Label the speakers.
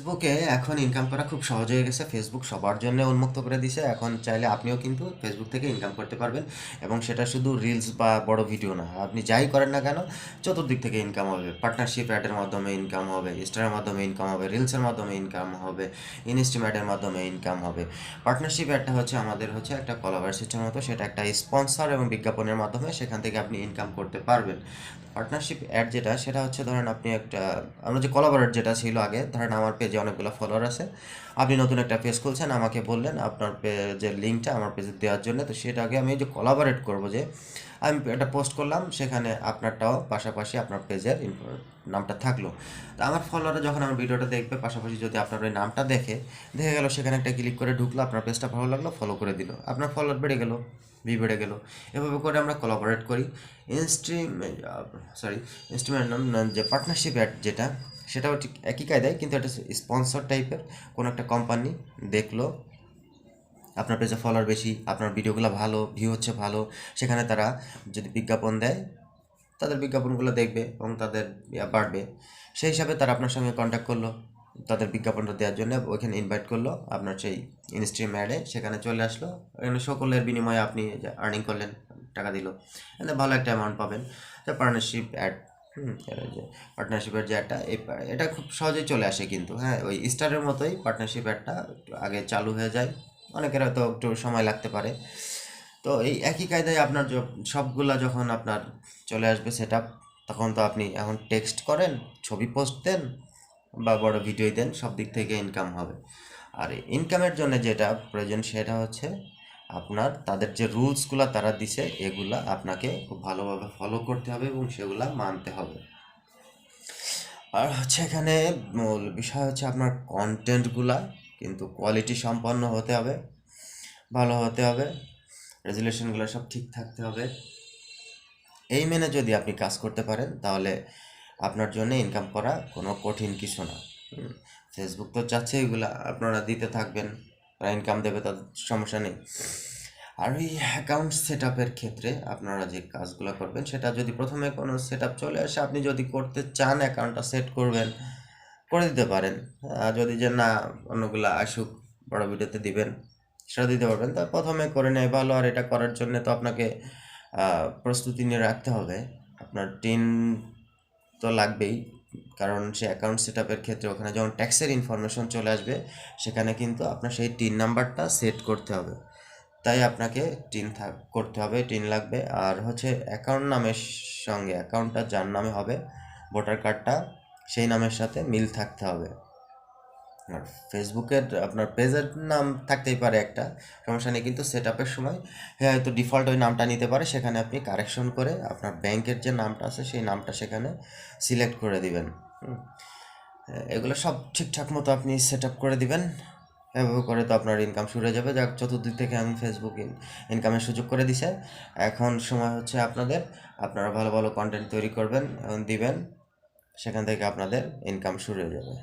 Speaker 1: ফেসবুকে এখন ইনকাম করা খুব সহজ হয়ে গেছে। ফেসবুক সবার জন্য উন্মুক্ত করে দিছে। এখন চাইলে আপনিও কিন্তু ফেসবুক থেকে ইনকাম করতে পারবেন এবং সেটা শুধু রিলস বা বড় ভিডিও না। আপনি যাই করেন না কেন, চতুর্দিক থেকে ইনকাম হবে। পার্টনারশিপ অ্যাডের মাধ্যমে ইনকাম হবে স্টারের মাধ্যমে ইনকাম হবে রিলসের মাধ্যমে ইনকাম হবে ইনস্টিম অ্যাডের মাধ্যমে ইনকাম হবে। পার্টনারশিপ অ্যাডটা হচ্ছে আমাদের হচ্ছে একটা কলাবার সিস্টেম মতো। সেটা একটা স্পন্সর এবং বিজ্ঞাপনের মাধ্যমে সেখান থেকে আপনি ইনকাম করতে পারবেন। পার্টনারশিপ অ্যাড যেটা, সেটা হচ্ছে ধরেন আপনি একটা, আমরা যে কলাবরেট যেটা ছিল আগে, ধরেন আমার পেজে অনেকগুলো ফলোয়ার আছে, আপনি নতুন একটা পেজ খুলছেন, আমাকে বললেন আপনার পেজের লিঙ্কটা আমার পেজে দেওয়ার জন্য, তো সেটা আগে আমি যে কলাবরেট করব যে, আমি একটা পোস্ট করলাম, সেখানে আপনারটাও পাশাপাশি আপনার পেজের নামটা থাকল। তো আমার ফলোয়াররা যখন আমার ভিডিওটা দেখবে, পাশাপাশি যদি আপনার ওই নামটা দেখে দেখে গেল সেখানে একটা ক্লিক করে ঢুকলো, আপনার পেজটা ভালো লাগল ফলো করে দিল। আপনার ফলোয়ার বেড়ে গেল। ভি বেড়ে গেল। এভাবে করে আমরা কোলাবোরেট করি। ইনস্ট্রিম সরি ইনস্ট্রিমের নাম যে পার্টনারশিপ অ্যাড যেটা, সেটাও ঠিক একই কায়দায়, কিন্তু এটা স্পন্সর টাইপের কোনো একটা কোম্পানি দেখল। আপনার পেজে ফলোয়ার বেশি, আপনার ভিডিওগুলো ভালো ভিউ হচ্ছে ভালো, সেখানে তারা যদি বিজ্ঞাপন দেয়, তাদের বিজ্ঞাপনগুলো দেখবে এবং তাদের বাড়বে। সেই হিসাবে তারা আপনার সঙ্গে কন্ট্যাক্ট করল। তাদের বিজ্ঞাপনটা দেওয়ার জন্য ওইখানে ইনভাইট করল। আপনার সেই ইনস্ট্রিম অ্যাডে সেখানে চলে আসলো। এখানে সকলের বিনিময়ে আপনি আর্নিং করলেন, টাকা দিল। এতে ভালো একটা অ্যামাউন্ট পাবেন। তো পার্টনারশিপ অ্যাড হুম পার্টনারশিপের যে একটা এটা খুব সহজেই চলে আসে কিন্তু হ্যাঁ ওই স্টারের মতোই পার্টনারশিপ অ্যাডটা আগে চালু হয়ে যায়। অনেকের হয়তো একটু সময় লাগতে পারে। তো এই একই কায়দায় আপনার সবগুলা যখন আপনার চলে আসবে সেট তখন তো আপনি এখন টেক্সট করেন, ছবি পোস্ট দেন বা বড় ভিডিও দেন, সব দিক থেকে ইনকাম হবে। আর ইনকামের জন্য যেটা প্রয়োজন সেটা হচ্ছে আপনার, তাদের যে রুলসগুলো তারা দিছে, এগুলা আপনাকে খুব ভালোভাবে ফলো করতে হবে এবং সেগুলা মানতে হবে। আর হচ্ছে এখানে মূল বিষয় হচ্ছে আপনার কন্টেন্টগুলা কিন্তু কোয়ালিটি সম্পন্ন হতে হবে, ভালো হতে হবে রেজুলেশনগুলো সব ঠিক থাকতে হবে। এই মেনে যদি আপনি কাজ করতে পারেন, তাহলে আপনার জন্য ইনকাম করা কোনো কঠিন কিছু না। ফেসবুক তো চাচ্ছে এগুলা, আপনারা দিতে থাকবেন তারা ইনকাম দেবে, তাদের সমস্যা নেই। আর ওই অ্যাকাউন্ট সেট আপের ক্ষেত্রে আপনারা যে কাজগুলো করবেন, সেটা যদি প্রথমে কোনো সেট আপ চলে আসে, আপনি যদি করতে চান অ্যাকাউন্টটা সেট করবেন, করে দিতে পারেন। যদি যে না, অন্যগুলো আসুক, বড় ভিডিওতে দিবেন, সেটা দিতে পারবেন। তা প্রথমে করে নেয় ভালো, আর এটা করার জন্য তো আপনাকে প্রস্তুতি নিয়ে রাখতে হবে। আপনার টিন তো লাগবেই। কারণ সে অ্যাকাউন্ট সেট আপের ক্ষেত্রে ওখানে যখন ট্যাক্সের ইনফরমেশন চলে আসবে, সেখানে কিন্তু আপনার সেই টিন নাম্বারটা সেট করতে হবে। তাই আপনাকে টিন থাক করতে হবে টিন লাগবে। আর হচ্ছে অ্যাকাউন্ট নামের সঙ্গে অ্যাকাউন্টটা যার নামে হবে ভোটার কার্ডটা সেই নামের সাথে মিল থাকতে হবে। আর ফেসবুকের, আপনার পেজের নাম থাকতেই পারে একটা, সমস্যা নেই। কিন্তু সেট আপের সময় হ্যাঁ হয়তো ডিফল্ট ওই নামটা নিতে পারে, সেখানে আপনি কারেকশন করে আপনার ব্যাংকের যে নামটা আছে, সেই নামটা সেখানে সিলেক্ট করে দিবেন। এগুলো সব ঠিকঠাক মতো আপনি সেট আপ করে দিবেন। এভাবে করে তো আপনার ইনকাম শুরু হয়ে যাবে। যাক, চতুর্দিক থেকে আমি ফেসবুক ইনকামের সুযোগ করে দিছে। এখন সময় হচ্ছে আপনাদের, আপনারা ভালো ভালো কন্টেন্ট তৈরি করবেন এবং দিবেন, সেখান থেকে আপনাদের ইনকাম শুরু হয়ে যাবে।